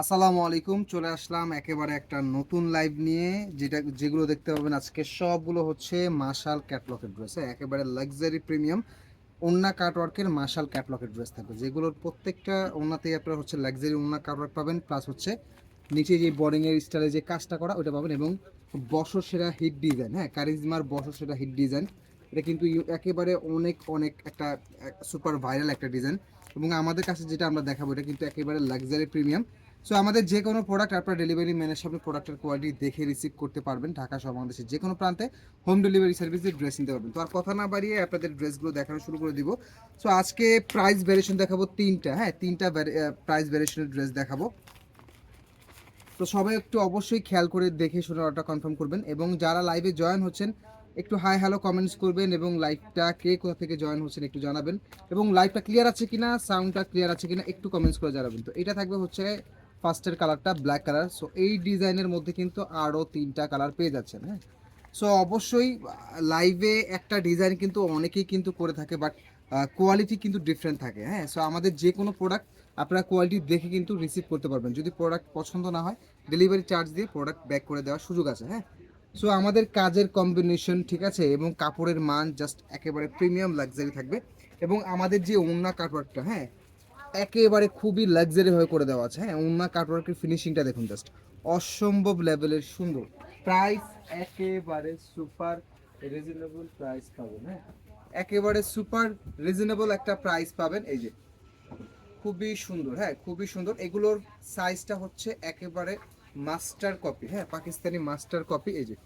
আসসালামু আলাইকুম, চলে আসলাম একেবারে একটা নতুন লাইভ নিয়ে, যেটা, যেগুলো দেখতে পাবেন আজকে। সবগুলো হচ্ছে মাশাল ক্যাটলকের ড্রেস একেবারে লাক্সারি প্রিমিয়াম ওন্না কাটওয়ার্কের মাশাল ক্যাটলকের ড্রেস থাকবে। যেগুলোর প্রত্যেকটা ওন্নাতেই আপনার হচ্ছে লাক্সারি ওন্না কাটওয়ার্ক পাবেন প্লাস হচ্ছে নিচে যে বোর্ডিংয়ের স্টাইলে যে কাজটা করা ওটা পাবেন, এবং বছর সেরা হিট ডিজাইন হ্যাঁ কারিজমার বছর সেরা হিট ডিজাইন এটা কিন্তু একেবারে অনেক অনেক একটা সুপার ভাইরাল একটা ডিজাইন এবং আমাদের কাছে যেটা আমরা দেখাবো, এটা কিন্তু একেবারে লাক্সারি প্রিমিয়াম সো আমাদের যে কোনো প্রোডাক্ট আপনার ডেলিভারি ম্যানের সামনে প্রোডাক্টের কোয়ালিটি দেখে রিসিভ করতে পারবেন ঢাকা সহ বাংলাদেশের যে কোনো প্রান্তে। হোম ডেলিভারি সার্ভিস দিয়ে ড্রেস নিতে পারবেন। তো আর কথা না বাড়িয়ে আপনাদের ড্রেসগুলো দেখানো শুরু করে দিব। সো আজকে প্রাইস ভ্যারিয়েশন দেখাবো তিনটা হ্যাঁ তিনটা প্রাইস ভ্যারিয়েশনের ড্রেস দেখাবো। তো সবাই একটু অবশ্যই খেয়াল করে দেখে শুনে অর্ডারটা কনফার্ম করবেন এবং যারা লাইভে জয়েন হচ্ছেন, একটু হাই হ্যালো কমেন্টস করবেন এবং লাইভটা কে কোথা থেকে জয়েন হচ্ছেন একটু জানাবেন। এবং লাইভটা ক্লিয়ার আছে কিনা সাউন্ডটা ক্লিয়ার আছে কিনা একটু কমেন্টস করে জানাবেন। তো এটা থাকবে হচ্ছে ফার্স্টের কালারটা ব্ল্যাক কালার। সো এই ডিজাইনের মধ্যে কিন্তু আরও তিনটা কালার পেয়ে যাচ্ছেন হ্যাঁ? সো অবশ্যই লাইভে একটা ডিজাইন কিন্তু অনেকেই কিন্তু করে থাকে বাট কোয়ালিটি কিন্তু ডিফারেন্ট থাকে হ্যাঁ? সো আমাদের যে কোনো প্রোডাক্ট আপনারা কোয়ালিটি দেখে কিন্তু রিসিভ করতে পারবেন। যদি প্রোডাক্ট পছন্দ না হয় ডেলিভারি চার্জ দিয়ে প্রোডাক্ট ব্যাক করে দেওয়ার সুযোগ আছে হ্যাঁ? সো আমাদের কাজের কম্বিনেশন ঠিক আছে? এবং কাপড়ের মান জাস্ট একেবারে প্রিমিয়াম লাক্সারি থাকবে। এবং আমাদের যে ওন্না কাটওয়ার্কটা হ্যাঁ? একেবারে খুবই লাক্সারি হয়ে করে দেওয়া আছে। হ্যাঁ ওন্না কাটওয়ার্কের ফিনিশিংটা দেখুন জাস্ট অসম্ভব লেভেলের সুন্দর। প্রাইস একেবারে সুপার রিজনেবল প্রাইস পাবেন হ্যাঁ। একেবারে সুপার রিজনেবল একটা প্রাইস পাবেন, এই যে। খুবই সুন্দর হ্যাঁ খুবই সুন্দর। এগুলোর সাইজটা হচ্ছে একেবারে মাস্টার কপি হ্যাঁ পাকিস্তানি মাস্টার কপি এই যে।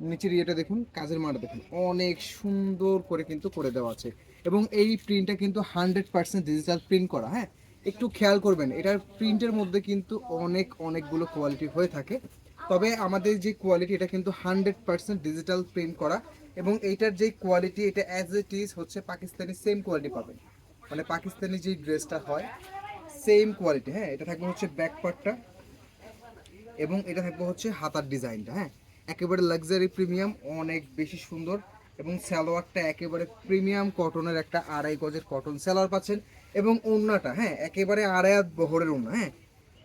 নিচের ইয়েটা দেখুন, কাজের মানটা দেখুন। অনেক সুন্দর করে কিন্তু করে দেওয়া আছে। এবং এই প্রিন্টটা কিন্তু হান্ড্রেড পার্সেন্ট ডিজিটাল প্রিন্ট করা হ্যাঁ? একটু খেয়াল করবেন, এটার প্রিন্টের মধ্যে কিন্তু অনেক, অনেকগুলো কোয়ালিটি হয়ে থাকে। তবে আমাদের যে কোয়ালিটি এটা কিন্তু হান্ড্রেড পার্সেন্ট ডিজিটাল প্রিন্ট করা এবং এইটার যে কোয়ালিটি এটা অ্যাজ ইট ইজ হচ্ছে পাকিস্তানি সেম কোয়ালিটি পাবেন। মানে পাকিস্তানি যে ড্রেসটা হয় সেম কোয়ালিটি হ্যাঁ? এটা থাকবে হচ্ছে ব্যাক পার্টটা এবং এটা থাকবে হচ্ছে হাতার ডিজাইনটা হ্যাঁ? একেবারে লাক্সারি প্রিমিয়াম অনেক বেশি সুন্দর এবং সালোয়ারটা একেবারে প্রিমিয়াম কটনের একটা আড়াই গজের কটন সালোয়ার পাচ্ছেন এবং ওড়নাটা হ্যাঁ একেবারে আড়াই বহরের ওড়না হ্যাঁ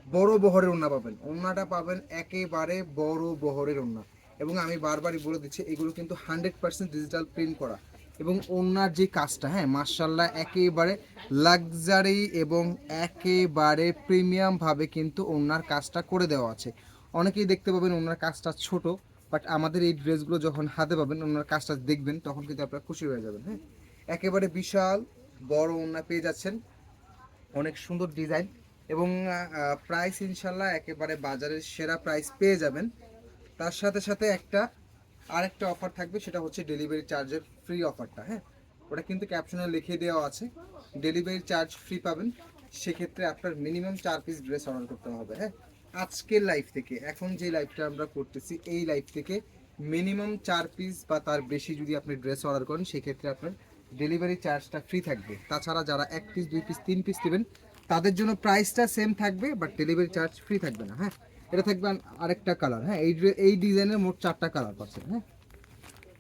বড় বহরের ওড়না পাবেন। ওড়নাটা পাবেন একেবারে বড় বহরের ওড়না এবং আমি বারবারই বলে দিচ্ছি, এগুলো কিন্তু হান্ড্রেড পার্সেন্ট ডিজিটাল প্রিন্ট করা এবং ওড়নার যে কাজটা হ্যাঁ মার্শাল্লাহ একেবারে লাক্সারি এবং একেবারে প্রিমিয়ামভাবে কিন্তু ওড়নার কাজটা করে দেওয়া আছে। অনেকেই দেখতে পাবেন ওনার কাজটা ছোট বাট আমাদের এই ড্রেসগুলো যখন হাতে পাবেন, ওনার কাজটা দেখবেন, তখন কিন্তু আপনারা খুশি হয়ে যাবেন হ্যাঁ? একেবারে বিশাল বড় ওনা পেয়ে যাচ্ছেন। অনেক সুন্দর ডিজাইন এবং প্রাইস ইনশাল্লাহ একেবারে বাজারের সেরা প্রাইস পেয়ে যাবেন। তার সাথে সাথে একটা, আরেকটা অফার থাকবে, সেটা হচ্ছে ডেলিভারি চার্জের ফ্রি অফারটা হ্যাঁ? ওটা কিন্তু ক্যাপশনে লিখে দেওয়া আছে ডেলিভারি চার্জ ফ্রি পাবেন। সেক্ষেত্রে আপনার মিনিমাম চার পিস ড্রেস অর্ডার করতে হবে হ্যাঁ? আজকের লাইফ থেকে, এখন যে লাইফটা আমরা করতেছি, এই লাইফ থেকে মিনিমাম চার পিস বা তার বেশি যদি আপনি ড্রেস অর্ডার করেন, সেক্ষেত্রে আপনার ডেলিভারি চার্জটা ফ্রি থাকবে। তাছাড়া যারা এক পিস দুই পিস তিন পিস নেবেন, তাদের জন্য প্রাইসটা সেম থাকবে বাট ডেলিভারি চার্জ ফ্রি থাকবে না হ্যাঁ? এটা থাকবে আরেকটা কালার হ্যাঁ? এই এই ডিজাইনের মোট চারটা কালার পাচ্ছেন হ্যাঁ?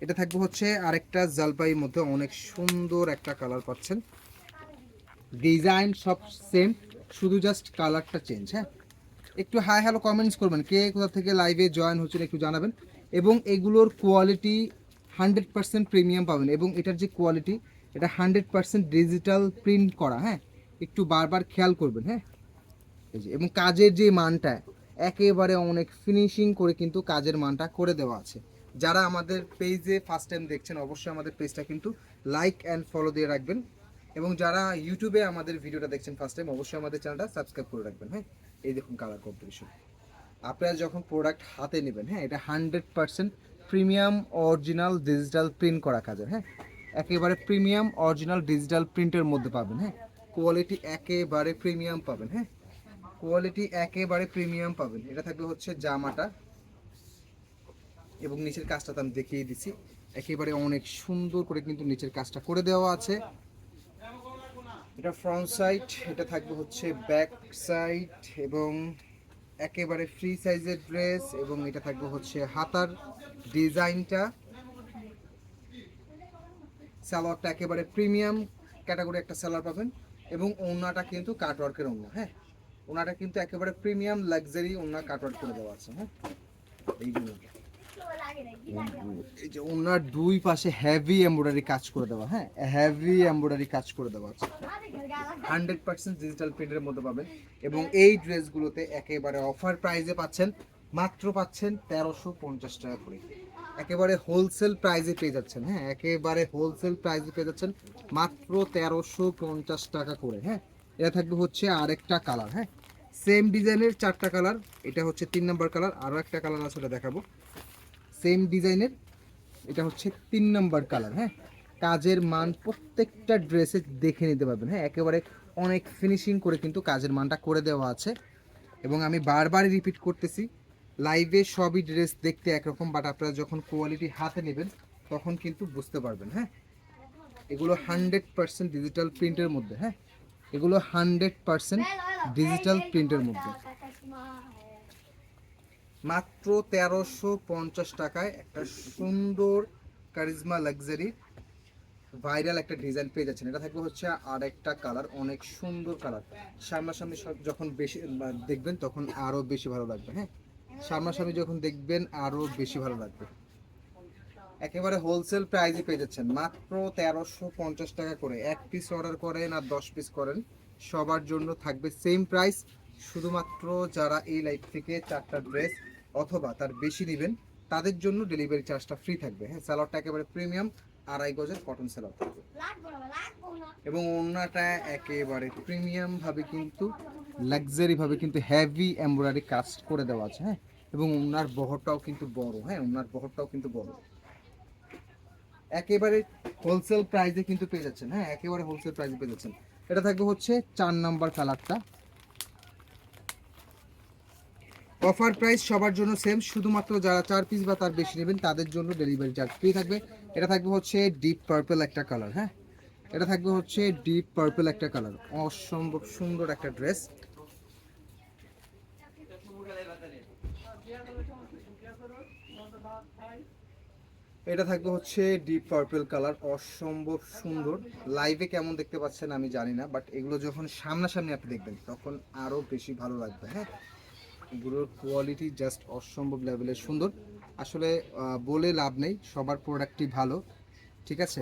এটা থাকবে হচ্ছে আরেকটা জালপাইয়ের মধ্যে অনেক সুন্দর একটা কালার পাচ্ছেন। ডিজাইন সব সেম শুধু জাস্ট কালারটা চেঞ্জ হ্যাঁ? একটু হাই হ্যালো কমেন্টস করবেন। কে কোথা থেকে লাইভে জয়েন হচ্ছেন একটু জানাবেন। এবং এগুলোর কোয়ালিটি হান্ড্রেড পার্সেন্ট প্রিমিয়াম পাবেন। এবং এটার যে কোয়ালিটি এটা হান্ড্রেড পার্সেন্ট ডিজিটাল প্রিন্ট করা হ্যাঁ? একটু বারবার খেয়াল করবেন হ্যাঁ? এবং কাজের যে মানটা, একেবারে অনেক ফিনিশিং করে কিন্তু কাজের মানটা করে দেওয়া আছে। যারা আমাদের পেজে ফার্স্ট টাইম দেখছেন, অবশ্যই আমাদের পেজটা কিন্তু লাইক অ্যান্ড ফলো দিয়ে রাখবেন। এবং যারা ইউটিউবে আমাদের ভিডিওটা দেখছেন ফার্স্ট টাইম অবশ্যই আমাদের চ্যানেলটা সাবস্ক্রাইব করে রাখবেন হ্যাঁ? এই দেখুন কালার কম্পিটিশন আপনারা যখন প্রোডাক্ট হাতে নেবেন হ্যাঁ এটা hundred percent premium original digital print করা কাজের হ্যাঁ। একেবারে প্রিমিয়াম অরিজিনাল ডিজিটাল প্রিন্টের মধ্যে পাবেন হ্যাঁ। কোয়ালিটি একেবারে প্রিমিয়াম পাবেন হ্যাঁ। কোয়ালিটি একেবারে প্রিমিয়াম পাবেন। এটা থাকবে হচ্ছে জামাটা। এবং নিচের কাজটা তো আমি দেখিয়ে দিছি একেবারে অনেক সুন্দর করে কিন্তু নিচের কাজটা করে দেওয়া আছে। এটা ফ্রন্ট সাইড এটা থাকবে হচ্ছে ব্যাক সাইড এবং একেবারে ফ্রি সাইজের ড্রেস এবং এটা থাকবে হচ্ছে হাতার ডিজাইনটা সালোয়ারটা একেবারে প্রিমিয়াম ক্যাটাগরি একটা সালোয়ার পাবেন এবং ওড়নাটা কিন্তু কাটওয়ার্কের ওড়না হ্যাঁ? ওনাটা কিন্তু একেবারে প্রিমিয়াম লাক্সারি ওনার কাটওয়ার্ক করে দেওয়া আছে হ্যাঁ? এই জন্য এই যে ওনার দুই পাশে হেভি এমব্রয়ডারি কাজ করে দেওয়া হ্যাঁ? হেভি এমব্রয়ডারি কাজ করে দেওয়া আছে। হান্ড্রেড পার্সেন্ট ডিজিটাল প্রিন্টের মধ্যে পাবেন এবং এই ড্রেসগুলোতে একেবারে অফার প্রাইসে পাচ্ছেন, মাত্র পাচ্ছেন তেরোশো পঞ্চাশ টাকা করে। একেবারে হোলসেল প্রাইজে পেয়ে যাচ্ছেন হ্যাঁ? একেবারে হোলসেল প্রাইজে পেয়ে যাচ্ছেন মাত্র তেরোশো পঞ্চাশ টাকা করে হ্যাঁ? এটা থাকবে হচ্ছে আরেকটা কালার হ্যাঁ? সেম ডিজাইনের চারটা কালার এটা হচ্ছে তিন নাম্বার কালার আরও একটা কালার আছে ওটা দেখাবো। সেম ডিজাইনের। এটা হচ্ছে তিন নম্বর কালার হ্যাঁ? কাজের মান প্রত্যেকটা ড্রেসে দেখে নিতে পারবেন হ্যাঁ? একেবারে অনেক ফিনিশিং করে কিন্তু কাজের মানটা করে দেওয়া আছে। এবং আমি বারবারই রিপিট করতেছি লাইভে সবই ড্রেস দেখতে একরকম বাট আপনারা যখন কোয়ালিটি হাতে নেবেন, তখন কিন্তু বুঝতে পারবেন হ্যাঁ? এগুলো হান্ড্রেড পার্সেন্ট ডিজিটাল প্রিন্টের মধ্যে হ্যাঁ? এগুলো হান্ড্রেড পার্সেন্ট ডিজিটাল প্রিন্টের মধ্যে। মাত্র তেরোশো পঞ্চাশ টাকায় একটা সুন্দর কারিজমা লাক্সারি ভাইরাল একটা ডিজাইন পেয়ে যাচ্ছেন। এটা থাকবে হচ্ছে আর একটা কালার, অনেক সুন্দর কালার। সামনাসামনি যখন বেশি দেখবেন তখন আরও বেশি ভালো লাগবে হ্যাঁ? সামনাসামনি যখন দেখবেন আরও বেশি ভালো লাগবে। একেবারে হোলসেল প্রাইসে পেয়ে যাচ্ছেন। মাত্র তেরোশো পঞ্চাশ টাকা করে। এক পিস অর্ডার করেন আর দশ পিস করেন। সবার জন্য থাকবে সেম প্রাইস শুধুমাত্র যারা এই লাইফ থেকে চারটা ড্রেস অথবা তার বেশি নেবেন তাদের জন্য ডেলিভারি চার্জটা ফ্রি থাকবে। হ্যাঁ স্যালাডটা একেবারে প্রিমিয়াম আড়াই গজের কটন স্যালাড থাকবে। এবং ওড়নাটা একেবারে প্রিমিয়াম ভাবে কিন্তু লাক্সারি ভাবে কিন্তু হেভি এমব্রয়ডারি কাজ করে দেওয়া আছে হ্যাঁ? এবং ওনার বহরটাও কিন্তু বড় হ্যাঁ? ওনার বহরটাও কিন্তু বড়। একেবারে হোলসেল প্রাইসে কিন্তু পেয়ে যাচ্ছেন হ্যাঁ? একেবারে হোলসেল প্রাইসে পেয়ে যাচ্ছেন। এটা থাকবে হচ্ছে চার নাম্বার কালারটা অফার প্রাইস সবার জন্য সেম, শুধুমাত্র যারা চার পিস বা তার বেশি নেবেন, তাদের জন্য ডেলিভারি চার্জ ফ্রি থাকবে। এটা থাকবে হচ্ছে ডিপ পার্পল একটা কালার হ্যাঁ? এটা থাকবে হচ্ছে ডিপ পার্পল একটা কালার অসম্ভব সুন্দর একটা ড্রেস এটা থাকবে হচ্ছে ডিপ পার্পল কালার অসম্ভব সুন্দর। লাইভে কেমন দেখতে পাচ্ছেন আমি জানি না বাট এগুলো যখন সামনাসামনি আপনি দেখবেন, তখন আরও বেশি ভালো লাগবে হ্যাঁ? এগুলোর কোয়ালিটি জাস্ট অসম্ভব লেভেলের সুন্দর। আসলে বলে লাভ নেই, সবার প্রোডাক্টটি ভালো, ঠিক আছে?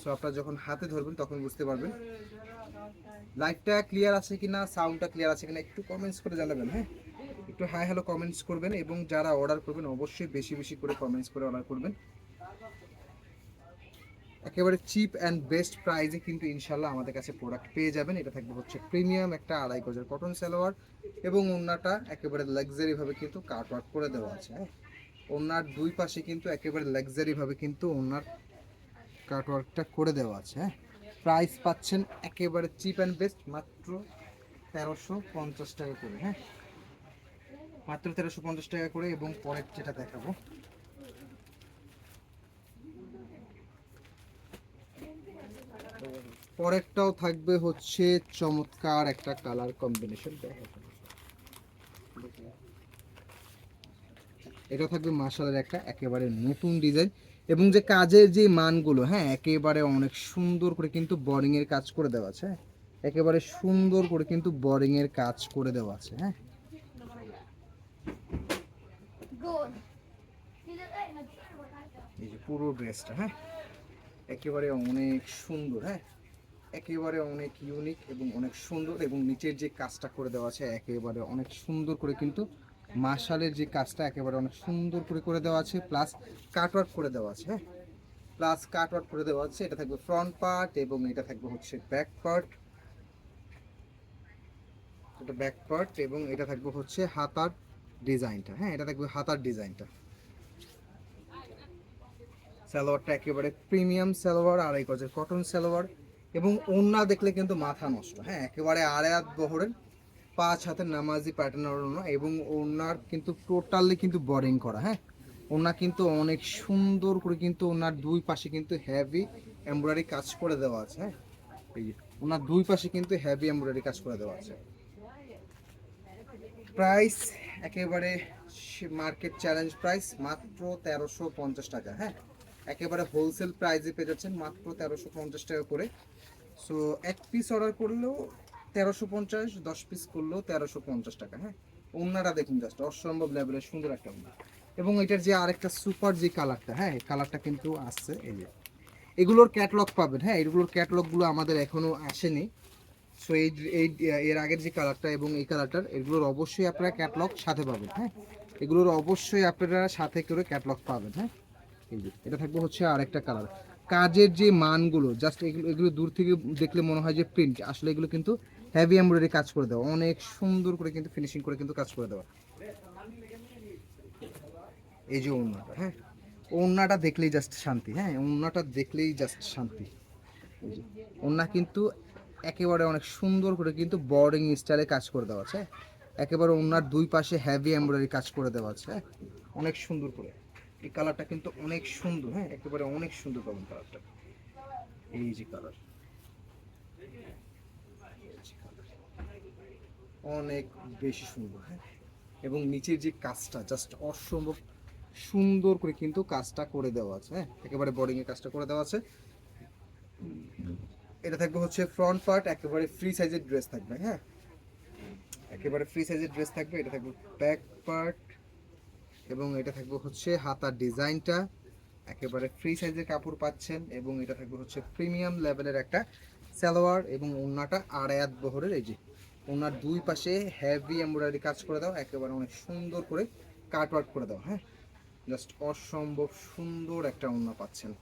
সো আপনারা যখন হাতে ধরবেন, তখন বুঝতে পারবেন। লাইটটা ক্লিয়ার আছে কি না সাউন্ডটা ক্লিয়ার আছে কি না একটু কমেন্টস করে জানাবেন হ্যাঁ? একটু হাই হ্যালো কমেন্টস করবেন এবং যারা অর্ডার করবেন, অবশ্যই বেশি বেশি করে কমেন্টস করে অর্ডার করবেন। একেবারে চিপ অ্যান্ড বেস্ট প্রাইসে কিন্তু ইনশাল্লাহ আমাদের কাছে প্রোডাক্ট পেয়ে যাবেন। এটা থাকবে হচ্ছে প্রিমিয়াম একটা আড়াই গজের কটন সালোয়ার এবং ওড়নাটা একেবারে লাক্সারি ভাবে কিন্তু কাট ওয়ার্ক করে দেওয়া আছে হ্যাঁ? ওনার দুই পাশে কিন্তু একেবারে লাক্সারি ভাবে কিন্তু ওনার কাট ওয়ার্কটা করে দেওয়া আছে হ্যাঁ? প্রাইস পাচ্ছেন একেবারে চিপ অ্যান্ড বেস্ট মাত্র তেরোশো পঞ্চাশ টাকা করে হ্যাঁ? মাত্র তেরোশো পঞ্চাশ টাকা করে এবং পরের যেটা দেখাবো পরেরটাও থাকবে হচ্ছে চমৎকার একটা কালার কম্বিনেশন এটা থাকবে মার্শালের একটা একেবারে নতুন ডিজাইন এবং যে কাজের যে মানগুলো হ্যাঁ একেবারে অনেক সুন্দর করে কিন্তু বোরিং এর কাজ করে দেওয়া আছে হ্যাঁ? একেবারে সুন্দর করে কিন্তু বোরিং এর কাজ করে দেওয়া আছে হ্যাঁ? এই যে পুরো ড্রেসটা হ্যাঁ? একেবারে অনেক সুন্দর হ্যাঁ? একেবারে অনেক ইউনিক এবং অনেক সুন্দর এবং নিচের যে কাজটা করে দেওয়া আছে একেবারে অনেক সুন্দর করে কিন্তু মার্শালের যে কাজটা একেবারে অনেক সুন্দর করে করে দেওয়া আছে প্লাস কাটওয়ার্ক করে দেওয়া আছে হ্যাঁ? প্লাস কাটওয়ার্ক করে দেওয়া আছে, এটা থাকবে ফ্রন্ট পার্ট এবং এটা থাকবে হচ্ছে ব্যাক পার্ট এটা ব্যাক পার্ট এবং এটা থাকবে হচ্ছে হাতার ডিজাইনটা হ্যাঁ? এটা থাকবে হাতার ডিজাইনটা। সালোয়ারটা একেবারে প্রিমিয়াম সালোয়ার, আড়াই গজের কটন সালোয়ার। এবং ওন্না দেখলে কিন্তু মাথা নষ্ট। হ্যাঁ একেবারে আড়াই হাত বহরের পাঁচ হাতের নামাজি প্যাটার্নের ওড়না এবং ওনার কিন্তু টোটালি কিন্তু বোরিং করা হ্যাঁ? ওনা কিন্তু অনেক সুন্দর করে কিন্তু ওনার দুই পাশে কিন্তু হেভি এমব্রয়ডারি কাজ করে দেওয়া আছে হ্যাঁ? ওনার দুই পাশে কিন্তু হেভি এমব্রয়ডারি কাজ করে দেওয়া আছে। প্রাইস একেবারে মার্কেট চ্যালেঞ্জ প্রাইস মাত্র তেরোশো পঞ্চাশ টাকা হ্যাঁ? একেবারে হোলসেল প্রাইসে পেয়ে যাচ্ছেন মাত্র তেরোশো পঞ্চাশ টাকা করে। সো এক পিস অর্ডার করলেও তেরোশো পঞ্চাশ, দশ পিস করলেও তেরোশো পঞ্চাশ টাকা হ্যাঁ? ওনারা দেখুন জাস্ট অসম্ভব লেভেলের সুন্দর একটা ওনা। এবং এটার যে আরেকটা সুপার যে কালারটা হ্যাঁ কালারটা কিন্তু আসছে এই যে। এগুলোর ক্যাটলগ পাবেন হ্যাঁ এগুলোর ক্যাটলগগুলো আমাদের এখনও আসেনি। সো এই এই, এর আগের যে কালারটা এবং এই কালারটার এগুলোর অবশ্যই আপনারা ক্যাটলগ সাথে পাবেন হ্যাঁ? এগুলোর অবশ্যই আপনারা সাথে করে ক্যাটলগ পাবেন হ্যাঁ? এটা থাকবে হচ্ছে আরেকটা কালার কাজের যে মানগুলো জাস্ট এগুলো এগুলো দূর থেকে দেখলে মনে হয় যে প্রিন্ট আসলে এগুলো কিন্তু হেভি এমব্রয়ডারি কাজ করে দেওয়া। অনেক সুন্দর করে কিন্তু ফিনিশিং করে কিন্তু কাজ করে দেওয়া। এই যে ওড়নাটা হ্যাঁ? ওড়নাটা দেখলেই জাস্ট শান্তি হ্যাঁ? ওড়নাটা দেখলেই জাস্ট শান্তি। ওড়না কিন্তু একেবারে অনেক সুন্দর করে কিন্তু বর্ডিং স্টাইলে কাজ করে দেওয়া আছে? একেবারে ওড়নার দুই পাশে হেভি এমব্রয়ডারি কাজ করে দেওয়া আছে? অনেক সুন্দর করে। এই কালারটা কিন্তু অনেক সুন্দর হ্যাঁ একেবারে অনেক সুন্দর পাবেন কালারটা এই যে কালার অনেক বেশি সুন্দর হ্যাঁ। এবং নিচের যে কাজটা জাস্ট অসম্ভব সুন্দর করে কিন্তু কাজটা করে দেওয়া আছে হ্যাঁ। একেবারে বোর্ডিং এর কাজটা করে দেওয়া আছে। এটা থাকবে হচ্ছে ফ্রন্ট পার্ট একেবারে ফ্রি সাইজের ড্রেস থাকবে হ্যাঁ। একেবারে ফ্রি সাইজের ড্রেস থাকবে, এটা থাকবে ব্যাক পার্ট এবং এটা থাকবে হচ্ছে হাতার ডিজাইনটা। একেবারে ফ্রি সাইজের কাপড় পাচ্ছেন এবং এটা থাকবে হচ্ছে প্রিমিয়াম লেভেলের একটা সালোয়ার এবং ওড়নাটা আড়ায়াত বহরের। এই যে ওনার দুই পাশে হেভি এমব্রয়ডারি কাজ করে দাও, একেবারে অনেক সুন্দর করে কাট ওয়ার্ক করে দাও হ্যাঁ? জাস্ট অসম্ভব সুন্দর একটা ওড়না পাচ্ছেন।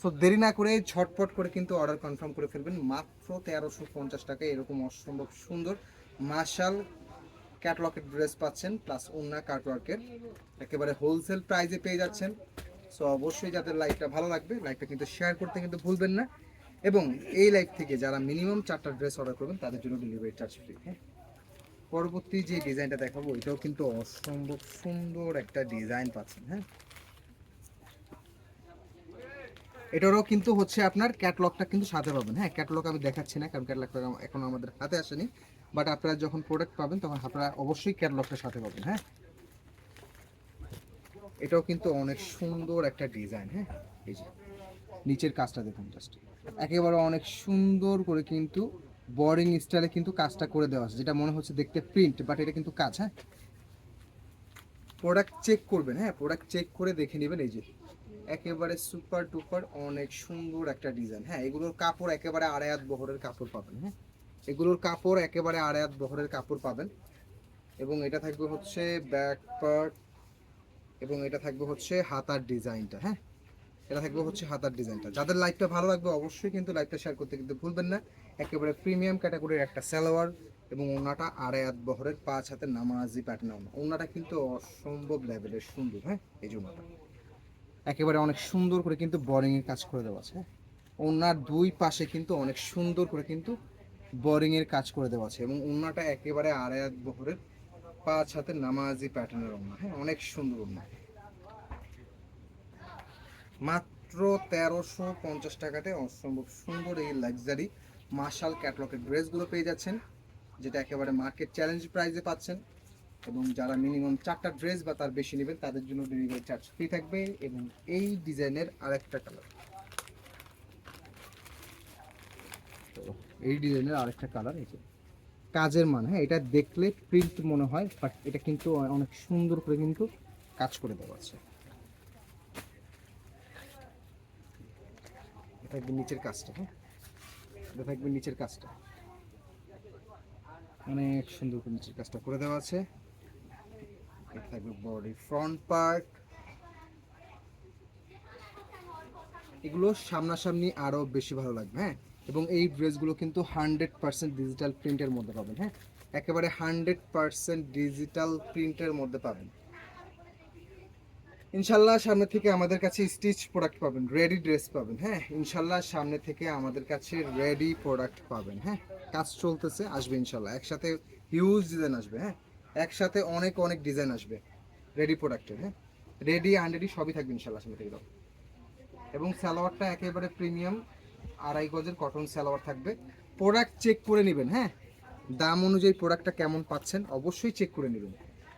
সো দেরি না করে ঝটপট করে কিন্তু অর্ডার কনফার্ম করে ফেলবেন। মাত্র তেরোশো পঞ্চাশ টাকায় এরকম অসম্ভব সুন্দর মার্শাল ক্যাটলকের ড্রেস পাচ্ছেন প্লাস ওন্না কাটওয়ার্কের একেবারে হোলসেল প্রাইসে পেয়ে যাচ্ছেন। সো অবশ্যই যাদের লাইফটা ভালো লাগবে লাইফটা কিন্তু শেয়ার করতে কিন্তু ভুলবেন না। এবং এই লাইফ থেকে যারা মিনিমাম চারটা ড্রেস অর্ডার করবেন, তাদের জন্য ডেলিভারি চার্জ ফ্রি হ্যাঁ? পরবর্তী যে ডিজাইনটা দেখাবো, এটাও কিন্তু অসম্ভব সুন্দর একটা ডিজাইন পাচ্ছেন হ্যাঁ? এটারও কিন্তু হচ্ছে আপনার ক্যাটলগটা কিন্তু সাথে পাবেন হ্যাঁ? ক্যাটলগ আমি দেখাচ্ছি না, কারণ ক্যাটলগটা এখন আমাদের হাতে আসেনি। বাট আপনারা যখন প্রোডাক্ট পাবেন, তখন আপনারা অবশ্যই ক্যাটলগটা সাথে পাবেন হ্যাঁ? এটাও কিন্তু অনেক সুন্দর একটা ডিজাইন হ্যাঁ? এই যে, নিচের কাজটা দেখুন জাস্ট একেবারে অনেক সুন্দর করে কিন্তু বোর্ডিং স্টাইলে কিন্তু কাজটা করে দেওয়া আছে, যেটা মনে হচ্ছে দেখতে প্রিন্ট বাট এটা কিন্তু কাজ হ্যাঁ? প্রোডাক্ট চেক করবেন হ্যাঁ? প্রোডাক্ট চেক করে দেখে নেবেন, এই যে। একেবারে সুপার টুপার অনেক সুন্দর একটা ডিজাইন হ্যাঁ? এগুলোর কাপড় একেবারে আড়ায়াত বহরের কাপড় পাবেন হ্যাঁ? এগুলোর কাপড় একেবারে আড়ায়াত বহরের কাপড় পাবেন। এবং এটা থাকবে হচ্ছে ব্যাক পার্ট এবং এটা থাকবে হচ্ছে হাতার ডিজাইনটা হ্যাঁ? এটা থাকবে হচ্ছে হাতার ডিজাইনটা। যাদের লাইফটা ভালো লাগবে অবশ্যই কিন্তু লাইফটা শেয়ার করতে কিন্তু ভুলবেন না। একেবারে প্রিমিয়াম ক্যাটাগরির একটা সালোয়ার এবং ওনাটা আড়ায়াত বহরের পাঁচ হাতে নামাজি প্যাটার্ন ওনা ওনাটা কিন্তু অসম্ভব লেভেলের সুন্দর হ্যাঁ? এই জন্য একেবারে অনেক সুন্দর করে কিন্তু বোরিং এর কাজ করে দেওয়া আছে হ্যাঁ? ওনার দুই পাশে কিন্তু অনেক সুন্দর করে কিন্তু বোরিং এর কাজ করে দেওয়া আছে এবং ওনাটা একেবারে আড়ায়াত বহরের পাঁচ হাতের নামাজি প্যাটার্নের ওনা হ্যাঁ অনেক সুন্দর ওনা মাত্র তেরোশো পঞ্চাশ টাকাতে অসম্ভব সুন্দর এই লাক্সারি মার্শাল ক্যাটলকের ড্রেসগুলো পেয়ে যাচ্ছেন, যেটা একেবারে মার্কেট চ্যালেঞ্জ প্রাইসে পাচ্ছেন। এবং যারা মিনিমাম চারটা ড্রেস বা তার বেশি নেবেন, তাদের জন্য ডেলিভারি চার্জ ফ্রি থাকবে এবং এই ডিজাইনের আরেকটা কালার এই ডিজাইনের আরেকটা কালার এই যে। কাজের মান হ্যাঁ এটা দেখলে প্রিন্ট মনে হয় বাট এটা কিন্তু অনেক সুন্দর করে কিন্তু কাজ করে দেওয়া আছে। এটা থাকবে নিচের কাজটা হ্যাঁ। এটা থাকবে নিচের কাজটা। অনেক সুন্দর করে নিচের কাজটা করে দেওয়া আছে। এটা থাকবে বডি ফ্রন্ট পার্ট এগুলো সামনাসামনি আরও বেশি ভালো লাগবে হ্যাঁ। এবং এই ড্রেসগুলো কিন্তু হান্ড্রেড পার্সেন্ট ডিজিটাল প্রিন্টের মধ্যে পাবেন হ্যাঁ? একেবারে হান্ড্রেড পার্সেন্ট ডিজিটাল প্রিন্টের মধ্যে পাবেন। ইনশাল্লাহ সামনে থেকে আমাদের কাছে স্টিচ প্রোডাক্ট পাবেন রেডি ড্রেস পাবেন হ্যাঁ? ইনশাল্লাহ সামনে থেকে আমাদের কাছে রেডি প্রোডাক্ট পাবেন হ্যাঁ? কাজ চলতেছে, আসবে ইনশাল্লাহ। একসাথে হিউজ ডিজাইন আসবে হ্যাঁ? একসাথে অনেক অনেক ডিজাইন আসবে রেডি প্রোডাক্টের হ্যাঁ? রেডি আনরেডি সবই থাকবে ইনশাল্লাহ সামনে থেকে এবং সালোয়ারটা একেবারে প্রিমিয়াম আড়াই গজের কটন সালোয়ার থাকবে। প্রোডাক্ট চেক করে নেবেন হ্যাঁ? দাম অনুযায়ী প্রোডাক্টটা কেমন পাচ্ছেন অবশ্যই চেক করে নেবেন।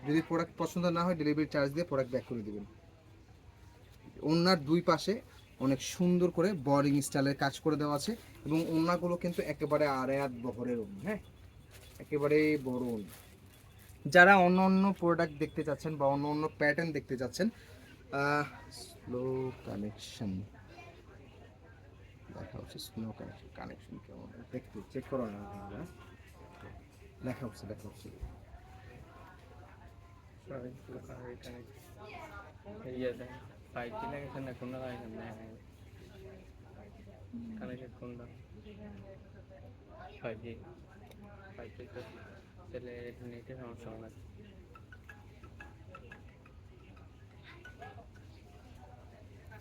যদি প্রোডাক্ট পছন্দ না হয় ডেলিভারি চার্জ দিয়ে প্রোডাক্ট ব্যাক করে দেবেন। ওনার দুই পাশে অনেক সুন্দর করে বরিং স্টাইলের কাজ করে দেওয়া আছে এবং ওনাগুলো কিন্তু একেবারে আড়ায়াত বহরের ওড়না হ্যাঁ? একেবারে বড় ওড়না। যারা অন্য অন্য প্রোডাক্ট দেখতে চাচ্ছেন বা অন্য অন্য প্যাটার্ন দেখতে চাচ্ছেন স্লো কানেকশন দেখা হচ্ছে। স্লো কানেকশন কানেকশন কেমন? দেখতে চেক করো না। দেখা হচ্ছে দেখা হচ্ছে। সমস্যা হবে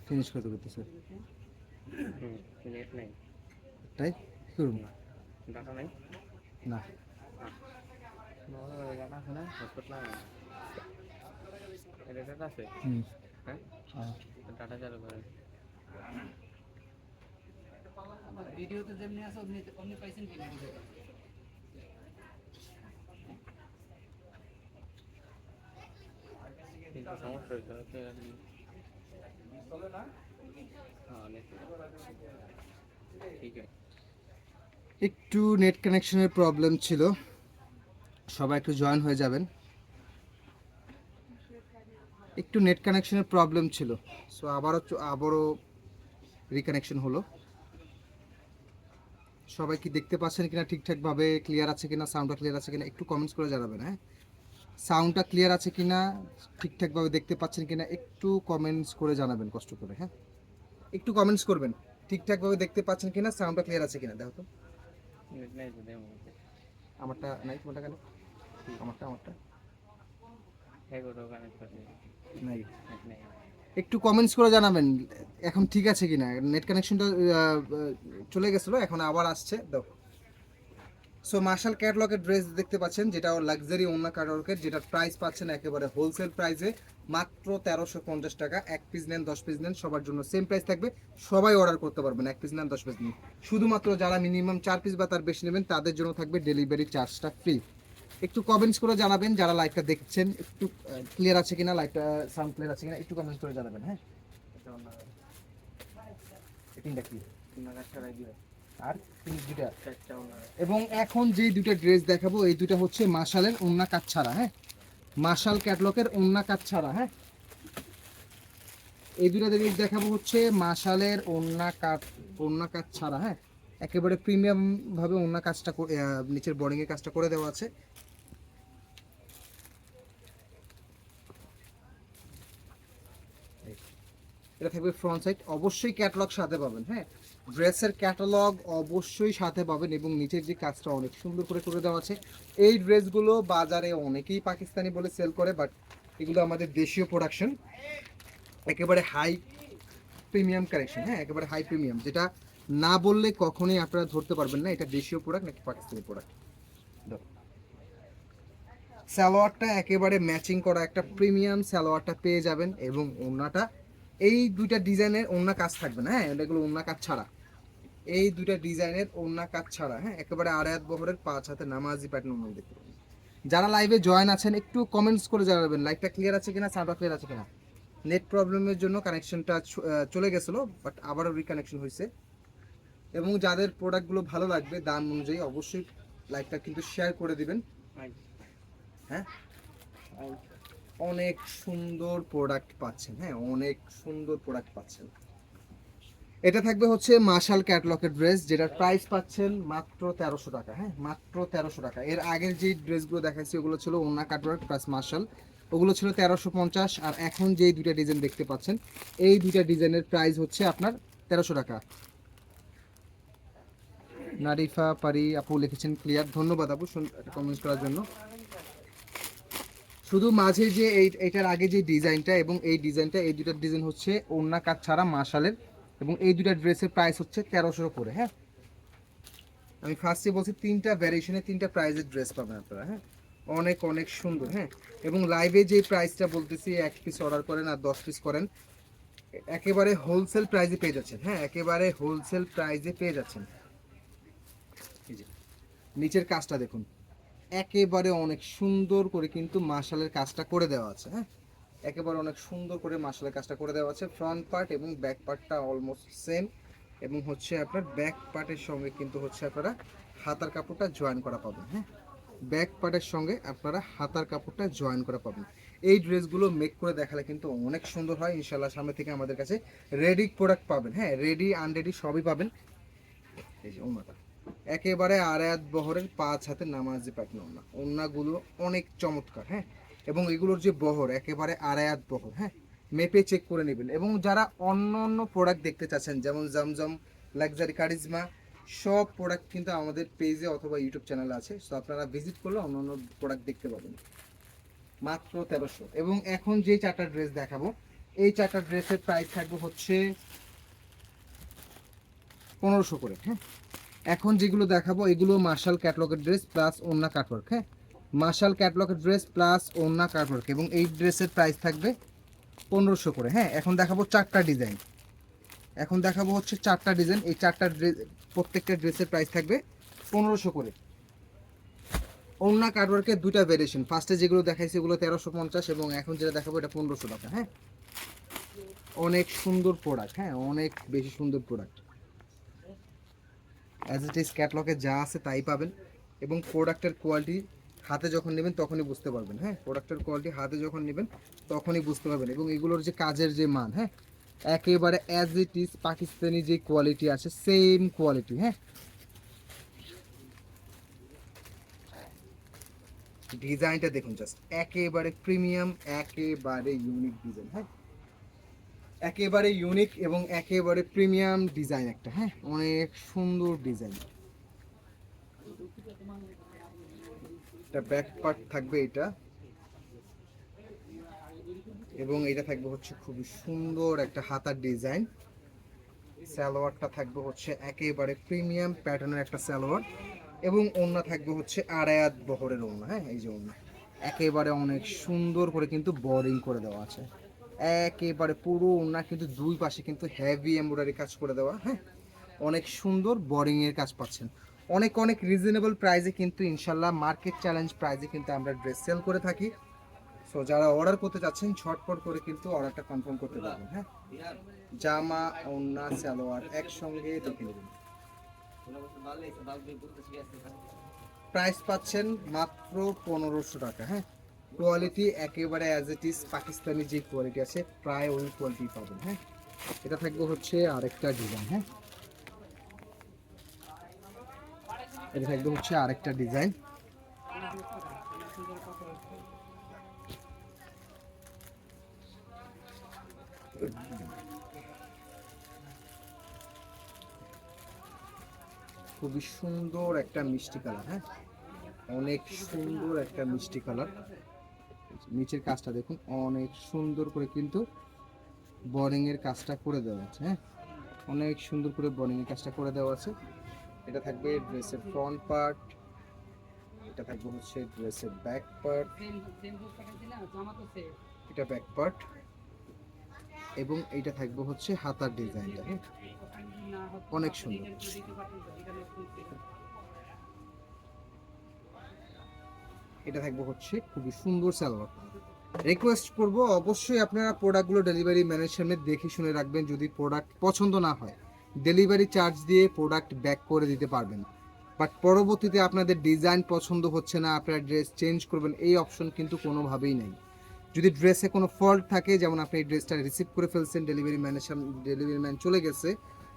ফিনিশ করতে করতেছে হুম নেট নেই তাই? কি করুন ডাটা নেই? না। ডাটা আছে না? না? এটা ডাটা আছে? হুম। হ্যাঁ? হ্যাঁ। ডাটা চালু করেন ভিডিওতে যেমনি আছে অমনি অমনি পাইছেন কি সমস্যা হয়েছে হ্যাঁ ঠিক আছে একটু নেট কানেকশনের প্রবলেম ছিল। সবাই একটু জয়েন হয়ে যাবেন। একটু নেট কানেকশনের প্রবলেম ছিল। সো আবারও আবারও রিকানেকশন হলো। সবাই কি দেখতে পাচ্ছেন কিনা ঠিকঠাকভাবে ক্লিয়ার আছে কিনা? সাউন্ডটা ক্লিয়ার আছে কিনা? একটু কমেন্টস করে জানাবেন হ্যাঁ? সাউন্ডটা ক্লিয়ার আছে কিনা? ঠিকঠাকভাবে দেখতে পাচ্ছেন কিনা? একটু কমেন্টস করে জানাবেন, কষ্ট করে হ্যাঁ? একটু কমেন্টস করবেন। ঠিকঠাকভাবে দেখতে পাচ্ছেন কিনা সাউন্ডটা ক্লিয়ার আছে কিনা, দেখো তো। আমারটা নাই কেন? আমারটা আমারটা। একটু কমেন্টস করে জানাবেন, এখন ঠিক আছে কিনা? নেট কানেকশনটা চলে গেছিল, এখন আবার আসছে দাও সো মার্শাল ক্যাটলগের ড্রেস দেখতে পাচ্ছেন যেটা লাক্সারি ওনা ক্যাটলগের যেটা প্রাইস পাচ্ছেন একেবারে হোলসেল প্রাইসে মাত্র তেরোশো পঞ্চাশ টাকা। এক পিস নেন, দশ পিস নেন, সবার জন্য সেম প্রাইস থাকবে। সবাই অর্ডার করতে পারবেন, এক পিস নেন, দশ পিস নেন। শুধুমাত্র যারা মিনিমাম চার পিস বা তার বেশি নেবেন, তাদের জন্য থাকবে ডেলিভারি চার্জটা ফ্রি একটু কমেন্টস করে জানাবেন, যারা লাইভটা দেখছেন, একটু ক্লিয়ার আছে কিনা লাইভটা সাউন্ড ক্লিয়ার আছে কিনা, একটু কমেন্টস করে জানাবেন হ্যাঁ? এটা কি? আর দুটা এবং এখন যে দুটো ড্রেস দেখাবো এই দুটো হচ্ছে মাশালের ওন্না কাজ ছাড়া হ্যাঁ? মাশাল ক্যাটলকের ওন্না কাজ ছাড়া হ্যাঁ? এই দুটো ড্রেস দেখাবো হচ্ছে মাশালের ওন্না কাজ ওন্না কাজ ছাড়া হ্যাঁ? একেবারে প্রিমিয়াম ভাবে ওন্না কাজটা করে- নিচের বোর্ডিং এর কাজটা করে দেওয়া আছে। এটা থাকবে ফ্রন্ট সাইড অবশ্যই ক্যাটালগ সাথে পাবেন হ্যাঁ? ড্রেসের ক্যাটালগ অবশ্যই সাথে পাবেন এবং নিচের যে কাজটা অনেক সুন্দর করে করে দেওয়া আছে, এই ড্রেসগুলো বাজারে অনেকেই পাকিস্তানি বলে সেল করে, বাট এগুলো আমাদের দেশীয় প্রোডাকশন একেবারে হাই প্রিমিয়াম কালেকশন হ্যাঁ একেবারে হাই প্রিমিয়াম যেটা না বললে কখনোই আপনারা ধরতে পারবেন না, এটা দেশীয় প্রোডাক্ট নাকি পাকিস্তানি প্রোডাক্ট সালোয়ারটা একেবারে ম্যাচিং করা একটা প্রিমিয়াম সালোয়ারটা পেয়ে যাবেন এবং ওড়নাটা এই দুইটা ডিজাইনের ওড়না কাজ থাকবে না হ্যাঁ এগুলো অন্য কাজ ছাড়া। এই দুইটা ডিজাইনের ওড়না কাজ ছাড়া হ্যাঁ একেবারে আড়ায়াত বহরের পাঁচ হাতে নামাজি প্যাটার্ন ওড়না দেখতে পাবেন। যারা লাইভে জয়েন আছেন একটু কমেন্টস করে জানাবেন লাইভটা ক্লিয়ার আছে কিনা সাউন্ডটা ক্লিয়ার আছে কিনা। নেট প্রবলেমের জন্য কানেকশনটা চলে গেছিল বাট আবারও রিকানেকশন হয়েছে এবং যাদের প্রোডাক্টগুলো ভালো লাগবে দাম অনুযায়ী অবশ্যই লাইভটা কিন্তু শেয়ার করে দিবেন। হ্যাঁ? অনেক সুন্দর প্রোডাক্ট পাচ্ছেন হ্যাঁ অনেক সুন্দর প্রোডাক্ট পাচ্ছেন। এটা থাকবে হচ্ছে মার্শাল ক্যাটলকের ড্রেস যেটার প্রাইস পাচ্ছেন মাত্র তেরোশো টাকা হ্যাঁ মাত্র তেরোশো টাকা। এর আগের যে ড্রেসগুলো দেখাচ্ছি ওগুলো ছিল ওনা কাটওয়ার্ক প্লাস মার্শাল ওগুলো ছিল তেরোশো পঞ্চাশ, আর এখন যে দুইটা ডিজাইন দেখতে পাচ্ছেন, এই দুইটা ডিজাইনের প্রাইস হচ্ছে আপনার তেরোশো টাকা। নারিফা, পারি, আপু লিখেছেন ক্লিয়ার ধন্যবাদ আপু কমেন্ট করার জন্য। শুধু মাঝে যে এই, এটার আগে যে ডিজাইনটা এবং এই ডিজাইনটা, এই দুটার ডিজাইন হচ্ছে ওড়না কাজ ছাড়া মাশালের এবং এই দুটা ড্রেসের প্রাইস হচ্ছে তেরোশো করে হ্যাঁ? আমি ফার্স্টে বলছি তিনটা ভ্যারিয়েশনে তিনটা প্রাইজের ড্রেস পাবেন আপনারা হ্যাঁ? অনেক অনেক সুন্দর হ্যাঁ? এবং লাইভে যে প্রাইসটা বলতেছি, এক পিস অর্ডার করেন আর দশ পিস করেন, একেবারে হোলসেল প্রাইজে পেয়ে যাচ্ছেন হ্যাঁ? একেবারে হোলসেল প্রাইজে পেয়ে যাচ্ছেন। নিচের কাজটা দেখুন। একেবারে অনেক সুন্দর করে কিন্তু মার্শালের কাজটা করে দেওয়া আছে হ্যাঁ? একেবারে অনেক সুন্দর করে মাসালের কাজটা করে দেওয়া আছে। ফ্রন্ট পার্ট এবং ব্যাক পার্টটা অলমোস্ট সেম এবং হচ্ছে আপনার ব্যাক পার্টের সঙ্গে কিন্তু হচ্ছে আপনারা হাতার কাপড়টা জয়েন করা পাবেন হ্যাঁ? ব্যাক পার্টের সঙ্গে আপনারা হাতার কাপড়টা জয়েন করা পাবেন। এই ড্রেসগুলো মেক করে দেখালে কিন্তু অনেক সুন্দর হয়। ইনশাল্লাহ সামনে থেকে আমাদের কাছে রেডি প্রোডাক্ট পাবেন হ্যাঁ? রেডি আনরেডি সবই পাবেন। এই যে, ওনাটা। একেবারে আড়ায়াত বহরের পাঁচ হাতে নামাজি প্যাটার্ন ওনা ওনাগুলো অনেক চমৎকার হ্যাঁ? এবং এগুলোর যে বহর, একেবারে আড়ায়াত বহর হ্যাঁ? মেপে চেক করে নেবেন। এবং যারা অন্য অন্য প্রোডাক্ট দেখতে চাচ্ছেন, যেমন জমজম লাক্সারি কারিজমা সব প্রোডাক্ট কিন্তু আমাদের পেজে অথবা ইউটিউব চ্যানেলে আছে। সো আপনারা ভিজিট করলে অন্য অন্য প্রোডাক্ট দেখতে পাবেন। মাত্র তেরোশো। এবং এখন যে চারটা ড্রেস দেখাবো, এই চারটা ড্রেসের প্রাইস থাকবে হচ্ছে পনেরোশো করে হ্যাঁ? এখন যেগুলো দেখাবো, এগুলো মার্শাল ক্যাটলগের ড্রেস প্লাস ওন্না কাটওয়ার্ক হ্যাঁ? মার্শাল ক্যাটলগের ড্রেস প্লাস ওন্না কাটওয়ার্ক এবং এই ড্রেসের প্রাইস থাকবে পনেরোশো করে হ্যাঁ? এখন দেখাবো চারটা ডিজাইন এখন দেখাবো হচ্ছে চারটা ডিজাইন এই চারটা ড্রেস প্রত্যেকটা ড্রেসের প্রাইস থাকবে পনেরোশো করে। ওন্না কাটওয়ার্কের দুটা ভেরিয়েশন ফার্স্টে যেগুলো দেখাইছি এগুলো তেরোশো পঞ্চাশ এবং এখন যেটা দেখাবো এটা পনেরোশো টাকা হ্যাঁ? অনেক সুন্দর প্রোডাক্ট হ্যাঁ? অনেক বেশি সুন্দর প্রোডাক্ট অ্যাজ ইট ইজ ক্যাটলগে যা আছে তাই পাবেন এবং প্রোডাক্টের কোয়ালিটি হাতে যখন নেবেন তখনই বুঝতে পারবেন হ্যাঁ? প্রোডাক্টের কোয়ালিটি হাতে যখন নেবেন তখনই বুঝতে পারবেন এবং এগুলোর যে কাজের যে মান হ্যাঁ? একেবারে অ্যাজ ইট ইজ পাকিস্তানি যে কোয়ালিটি আছে সেম কোয়ালিটি হ্যাঁ? ডিজাইনটা দেখুন জাস্ট একেবারে প্রিমিয়াম একেবারে ইউনিক ডিজাইন হ্যাঁ? একেবারে ইউনিক এবং একেবারে প্রিমিয়াম ডিজাইন একটা হ্যাঁ? অনেক সুন্দর ডিজাইন ব্যাক পার্ট থাকবে এটা। এবং এটা থাকবে হচ্ছে খুবই সুন্দর একটা হাতার ডিজাইন সালোয়ারটা থাকবে হচ্ছে একেবারে প্রিমিয়াম প্যাটার্নের একটা সালোয়ার। এবং ওড়না থাকবে হচ্ছে আড়ায়াত বহরের ওড়না হ্যাঁ? এই যে ওড়না। একেবারে অনেক সুন্দর করে কিন্তু বোরিং করে দেওয়া আছে। একেবারে পুরো ওড়না কিন্তু দুই পাশে কিন্তু হেভি এমব্রয়ডারি কাজ করে দেওয়া হ্যাঁ? অনেক সুন্দর বোরিং এর কাজ পাচ্ছেন। অনেক অনেক রিজনেবল প্রাইসে কিন্তু ইনশাল্লাহ মার্কেট চ্যালেঞ্জ প্রাইসে কিন্তু আমরা ড্রেস সেল করে থাকি। সো যারা অর্ডার করতে চাচ্ছেন ঝটপট করে কিন্তু অর্ডারটা কনফার্ম করতে পারবেন হ্যাঁ? জামা ওন্না সালোয়ার একসঙ্গে দেখে প্রাইস পাচ্ছেন মাত্র পনেরোশো টাকা হ্যাঁ? কোয়ালিটি একেবারে অ্যাজ ইট ইজ পাকিস্তানি যে কোয়ালিটি আছে, প্রায় ওই কোয়ালিটি পাবেন হ্যাঁ? এটা থাকবে হচ্ছে আরেকটা ডিজাইন হ্যাঁ? এটা থাকবে হচ্ছে আরেকটা ডিজাইন খুবই সুন্দর একটা মিষ্টি কালার হ্যাঁ? অনেক সুন্দর একটা মিষ্টি কালার নিচের কাজটা দেখুন, অনেক সুন্দর করে কিন্তু বোরিং এর কাজটা করে দেওয়া আছে হ্যাঁ? অনেক সুন্দর করে বোরিং এর কাজটা করে দেওয়া আছে। এটা থাকবে ড্রেসের ফ্রন্ট পার্ট এটা থাকবে হচ্ছে ড্রেসের ব্যাক পার্ট এটা ব্যাক পার্ট এবং এইটা থাকবে হচ্ছে হাতার ডিজাইনটা হ্যাঁ? অনেক সুন্দর। এটা থাকবে হচ্ছে খুবই সুন্দর সালোয়ার রিকোয়েস্ট করব, অবশ্যই আপনারা প্রোডাক্টগুলো ডেলিভারি ম্যানের সামনে দেখে শুনে রাখবেন যদি প্রোডাক্ট পছন্দ না হয়। ডেলিভারি চার্জ দিয়ে প্রোডাক্ট ব্যাক করে দিতে পারবেন বাট পরবর্তীতে আপনাদের ডিজাইন পছন্দ হচ্ছে না, আপনারা ড্রেস চেঞ্জ করবেন, এই অপশন কিন্তু কোনোভাবেই নেই। যদি ড্রেসে কোনো ফল্ট থাকে, যেমন আপনি এই ড্রেসটা রিসিভ করে ফেলছেন ডেলিভারি সামনে ডেলিভারি ম্যান চলে গেছে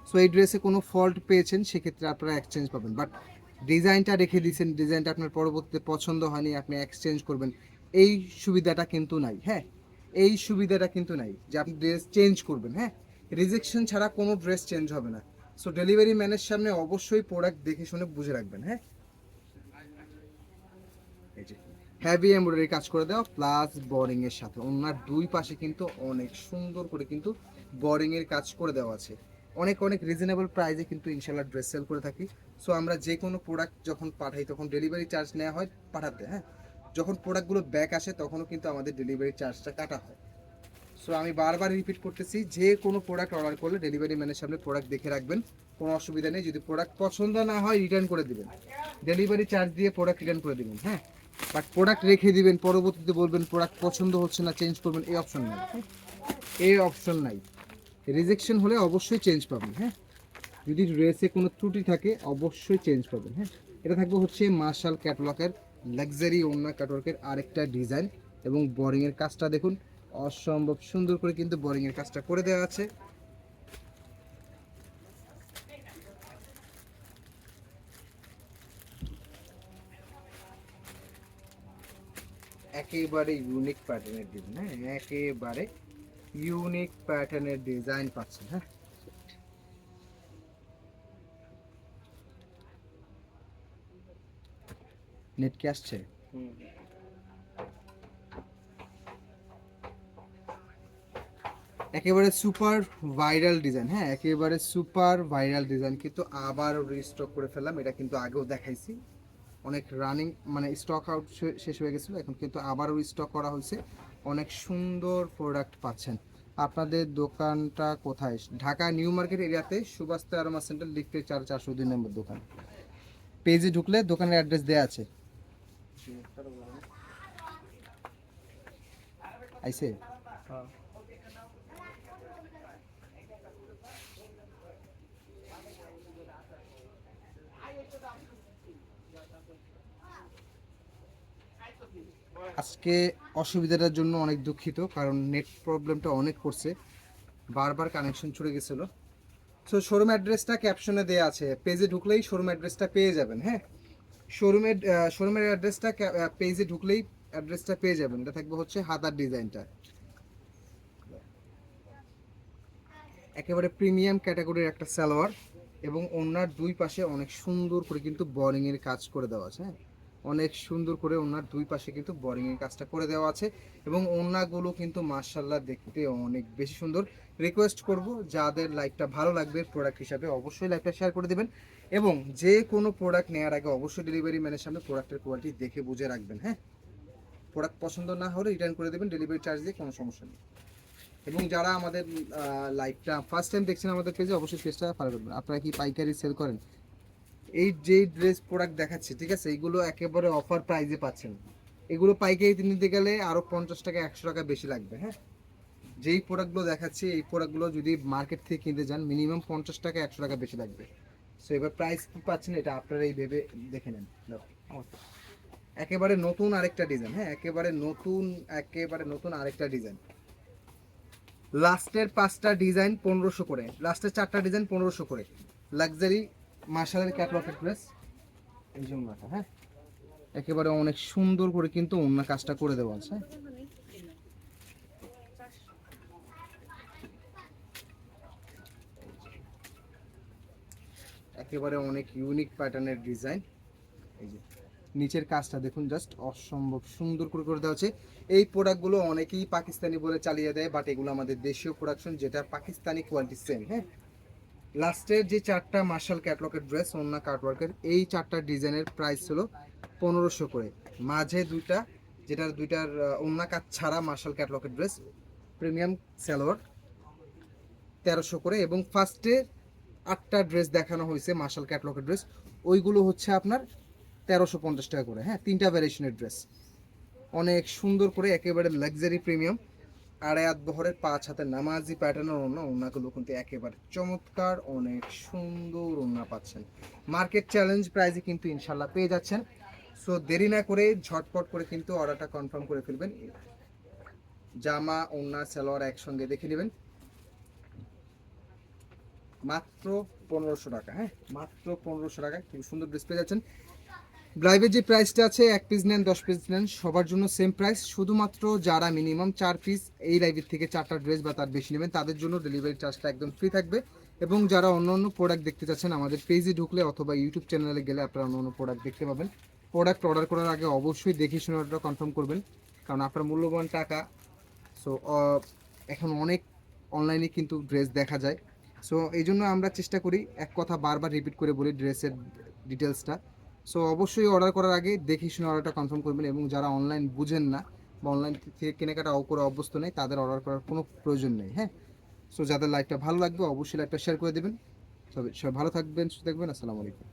সো এই ড্রেসে কোনো ফল্ট পেয়েছেন, সেক্ষেত্রে আপনারা এক্সচেঞ্জ পাবেন। বাট ডিজাইনটা রেখে দিয়েছেন, ডিজাইনটা আপনার পরবর্তীতে পছন্দ হয়নি, আপনি এক্সচেঞ্জ করবেন। এই সুবিধাটা কিন্তু নাই হ্যাঁ? এই সুবিধাটা কিন্তু নাই যে আপনি ড্রেস চেঞ্জ করবেন হ্যাঁ? রিজেকশন ছাড়া কোনো ড্রেস চেঞ্জ হবে না। সো ডেলিভারি ম্যানের সামনে অবশ্যই প্রোডাক্ট দেখে শুনে বুঝে রাখবেন হ্যাঁ? হ্যাভি এমব্রয়ডারি কাজ করে দেওয়া প্লাস বোরিং এর সাথে। ওনার দুই পাশে কিন্তু অনেক সুন্দর করে কিন্তু বোরিং এর কাজ করে দেওয়া আছে। অনেক অনেক রিজনেবল প্রাইসে কিন্তু ইনশাল্লাহ ড্রেস সেল করে থাকি। সো আমরা যে কোনো প্রোডাক্ট যখন পাঠাই, তখন ডেলিভারি চার্জ নেওয়া হয় পাঠাতে হ্যাঁ? যখন প্রোডাক্টগুলো ব্যাক আসে, তখনও কিন্তু আমাদের ডেলিভারি চার্জটা কাটা হয়। সো আমি বারবার রিপিট করতেছি, যে কোনো প্রোডাক্ট অর্ডার করলে ডেলিভারি ম্যানের সামনে প্রোডাক্ট দেখে রাখবেন। কোনো অসুবিধা নেই, যদি প্রোডাক্ট পছন্দ না হয় রিটার্ন করে দিবেন। ডেলিভারি চার্জ দিয়ে প্রোডাক্ট রিটার্ন করে দিবেন হ্যাঁ? বাট প্রোডাক্ট রেখে দিবেন, পরবর্তীতে বলবেন প্রোডাক্ট পছন্দ হচ্ছে না চেঞ্জ করবেন, এই অপশন নাই। এই অপশন নাই। রিজেকশন হলে অবশ্যই চেঞ্জ পাবেন হ্যাঁ? যদি ড্রেসে কোনো ত্রুটি থাকে, অবশ্যই চেঞ্জ করবেন হ্যাঁ? এটা থাকবে হচ্ছে মার্শাল ক্যাটলকের লাক্সারি ওনা ক্যাটওয়ার্কের আরেকটা ডিজাইন এবং বোরিংয়ের কাজটা দেখুন। অসম্ভব সুন্দর করে কিন্তু বোরিংয়ের কাজটা করে দেওয়া আছে। একেবারে ইউনিক প্যাটার্নের ডিজাইন হ্যাঁ? একেবারে ইউনিক প্যাটার্নের ডিজাইন পাচ্ছেন হ্যাঁ? নেট কি আসছে? একেবারে সুপার ভাইরাল ডিজাইন হ্যাঁ একেবারে সুপার ভাইরাল ডিজাইন কিন্তু আবার রিস্টক করে ফেললাম। এটা কিন্তু আগেও দেখাইছি। অনেক রানিং মানে স্টক আউট শেষ হয়ে গেছিল এখন কিন্তু আবারও স্টক করা হয়েছে। অনেক সুন্দর প্রোডাক্ট পাচ্ছেন। আপনাদের দোকানটা কোথায়? ঢাকা নিউ মার্কেট এরিয়াতে সুবাস্তা আরমা সেন্টার লিখতে চার চারশো দুই নম্বর দোকান। পেজে ঢুকলে দোকানের অ্যাড্রেস দেওয়া আছে। আইসে? আজকে অসুবিধাটার জন্য অনেক দুঃখিত, কারণ নেট প্রবলেমটা অনেক করছে। বারবার কানেকশন ছুটে গেছিল। সো শোরুম অ্যাড্রেসটা ক্যাপশনে দেওয়া আছে। পেজে ঢুকলেই শোরুম অ্যাড্রেসটা পেয়ে যাবেন হ্যাঁ? শোরুমের শোরুমের অ্যাড্রেসটা পেজে ঢুকলেই অ্যাড্রেসটা পেয়ে যাবেন। এটা থাকবে হচ্ছে হাতার ডিজাইনটা একেবারে প্রিমিয়াম ক্যাটাগরির একটা সালোয়ার এবং ওনার দুই পাশে অনেক সুন্দর করে কিন্তু বোরিং এর কাজ করে দেওয়া আছে হ্যাঁ? অনেক সুন্দর করে ওনার দুই পাশে কিন্তু বোরিং এর কাজটা করে দেওয়া আছে এবং ওনাগুলো কিন্তু মার্শাল্লাহ দেখতে অনেক বেশি সুন্দর। রিকোয়েস্ট করব, যাদের লাইভটা ভালো লাগবে প্রোডাক্ট হিসাবে অবশ্যই লাইভটা শেয়ার করে দেবেন। এবং যে কোনো প্রোডাক্ট নেওয়ার আগে অবশ্যই ডেলিভারি ম্যানের সামনে প্রোডাক্টের কোয়ালিটি দেখে বুঝে রাখবেন হ্যাঁ? প্রোডাক্ট পছন্দ না হলে রিটার্ন করে দেবেন ডেলিভারি চার্জ দিয়ে কোনো সমস্যা নেই। এবং যারা আমাদের লাইভটা ফার্স্ট টাইম দেখছেন আমাদের পেজে অবশ্যই পেজটা ফলো করবেন। আপনারা কি পাইকারি সেল করেন? এই যে ড্রেস প্রোডাক্ট দেখাচ্ছে, ঠিক আছে? এইগুলো একেবারে অফার প্রাইজে পাচ্ছেন। এগুলো পাইকারি নিতে গেলে আরও পঞ্চাশ টাকা, একশো টাকা বেশি লাগবে হ্যাঁ? যেই প্রোডাক্টগুলো দেখাচ্ছি, এই প্রোডাক্টগুলো যদি মার্কেট থেকে কিনতে যান মিনিমাম পঞ্চাশ টাকা, একশো টাকা বেশি লাগবে। সো এবার প্রাইস কি পাচ্ছেন এটা আপনারা এই ভেবে দেখে নেন। একেবারে নতুন আরেকটা ডিজাইন হ্যাঁ একেবারে নতুন একেবারে নতুন আরেকটা ডিজাইন লাস্টের পাঁচটা ডিজাইন পনেরোশো করে। লাস্টের চারটা ডিজাইন পনেরোশো করে। লাক্সারি মার্শালের ক্যাটলকের ড্রেস এই যে ওনাটা হ্যাঁ। একেবারে অনেক সুন্দর করে কিন্তু অন্য কাজটা করে দেওয়া আছে। একেবারে অনেক ইউনিক প্যাটার্নের ডিজাইন এই যে, নিচের কাজটা দেখুন জাস্ট অসম্ভব সুন্দর করে করে দেওয়া আছে এই প্রোডাক্টগুলো অনেকেই পাকিস্তানি বলে চালিয়ে দেয় বাট এগুলো আমাদের দেশীয় প্রোডাকশন যেটা পাকিস্তানি কোয়ালিটি সেম হ্যাঁ? লাস্টের যে চারটা মার্শাল ক্যাটলকের ড্রেস অন্য কাটওয়ার্কের এই চারটা ডিজাইনের প্রাইস হলো পনেরোশো করে। মাঝে দুইটা, যেটার দুইটার অন্য কাজ ছাড়া মার্শাল ক্যাটলকের ড্রেস প্রিমিয়াম স্যালোয়ার তেরোশো করে। এবং ফার্স্টে আটটা ড্রেস দেখানো হয়েছে মার্শাল ক্যাটলকের ড্রেস। ওইগুলো হচ্ছে আপনার তেরোশো পঞ্চাশ টাকা করে হ্যাঁ তিনটা ভ্যারিয়েশনের ড্রেস। অনেক সুন্দর করে, একেবারে লাক্সারি প্রিমিয়াম আড়ায়াত বহরের, পাঁচ হাতে নামাজি প্যাটার্নের ওড়না, ওড়নাগুলো কিন্তু একেবারে চমৎকার, অনেক সুন্দর ওড়না পাচ্ছেন। মার্কেট চ্যালেঞ্জ প্রাইজে কিন্তু ইনশাল্লাহ পেয়ে যাচ্ছেন। সো দেরি না করে, ঝটপট করে কিন্তু অর্ডারটা কনফার্ম করে ফেলবেন। জামা, ওড়না, সালোয়ার একসঙ্গে দেখে নেবেন। মাত্র পনেরোশো টাকা হ্যাঁ? মাত্র পনেরোশো টাকা খুব সুন্দর ড্রেস পেয়ে যাচ্ছেন। লাইভের যে প্রাইসটা আছে, এক পিস নেন, দশ পিস নেন, সবার জন্য সেম প্রাইস শুধুমাত্র যারা মিনিমাম চার পিস এই লাইভের থেকে চারটা ড্রেস বা তার বেশি নেবেন, তাদের জন্য ডেলিভারি চার্জটা একদম ফ্রি থাকবে। এবং যারা অন্য অন্য প্রোডাক্ট দেখতে চাচ্ছেন, আমাদের পেজে ঢুকলে অথবা ইউটিউব চ্যানেলে গেলে আপনারা অন্য অন্য প্রোডাক্ট দেখতে পাবেন। প্রোডাক্ট অর্ডার করার আগে অবশ্যই দেখে শুনে অর্ডারটা কনফার্ম করবেন, কারণ আপনার মূল্যবান টাকা সো এখন অনেক অনলাইনে কিন্তু ড্রেস দেখা যায়। সো এই জন্য আমরা চেষ্টা করি এক কথা বারবার রিপিট করে বলি ড্রেসের ডিটেলসটা সো অবশ্যই অর্ডার করার আগে দেখে শুনে অর্ডারটা কনফার্ম করবেন এবং যারা অনলাইন বুঝেন না বা অনলাইন থেকে কেনাকাটা করে অভ্যস্ত নেই, তাদের অর্ডার করার কোনো প্রয়োজন নেই হ্যাঁ? সো যাদের লাইকটা ভালো লাগবে, অবশ্যই লাইকটা শেয়ার করে দেবেন। তবে সবাই ভালো থাকবেন, সুস্থ থাকবেন, আসসালামু আলাইকুম।